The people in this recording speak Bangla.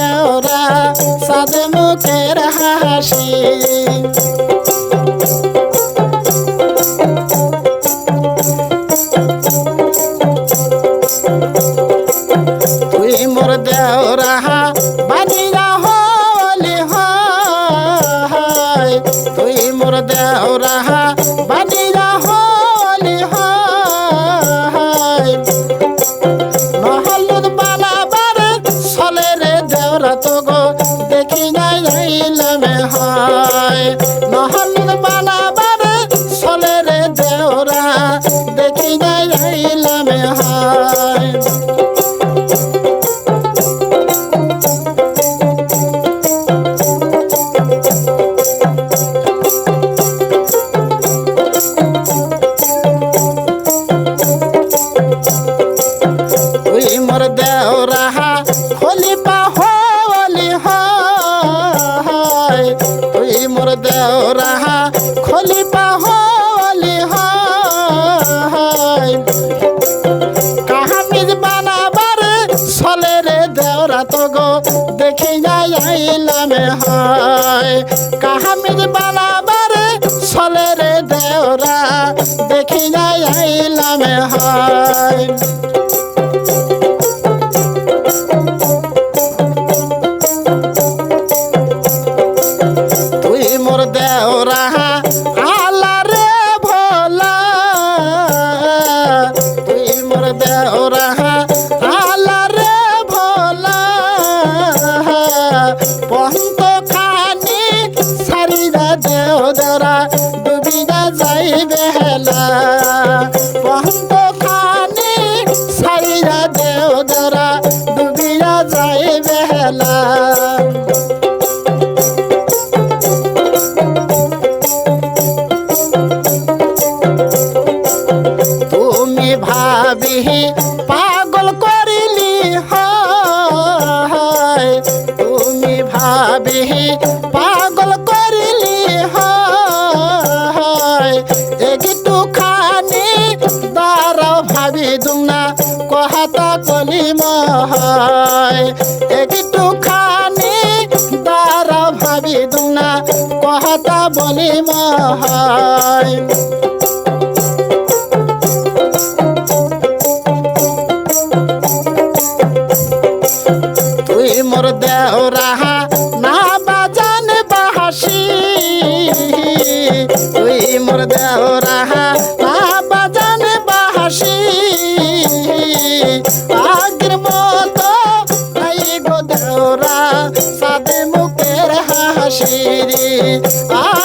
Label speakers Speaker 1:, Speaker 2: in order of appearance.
Speaker 1: দেওরা সাদ মুখের হাসি। তুই মোর দেওরা বানিয়া হলি হয়। তুই মোর দেওরা বানিয়া হলি হয়। দেখি নাই যাইলাম হায়। নহলুদ বানাবার মোর দেওরাহা খলি পাহলি হয়। কাহামিজ বানাবার চলে রে দেওরা তো গো দেখি যাই আইলাম হয়। কাহামিজ বানাবার চলে রে দেওরা দেখি যাই আইলাম হয়। দেওরা আলা রে ভোলা পন্ত খানি সারিদা দেও দেওরা ডুবিদা যাইবে হেলা পন্ত খানি সারিদা দেও দেওরা ডুবিদা যাইবে হেলা পাগল করিলি, হয়। তুমি ভাবি পাগল করিলি, হয়। একটু খানি দাঁড়াও ভাবি দুমনা, কহাতা কলিম হয় একটু খানি দাঁড়াও ভাবি দুমনা, কহাতা বলিম হয় তুই দেহ রাহা, বাবা জানে বাহাসি। আগের মতো নাই গো দেহরা সাদে মুখের হাসি মতো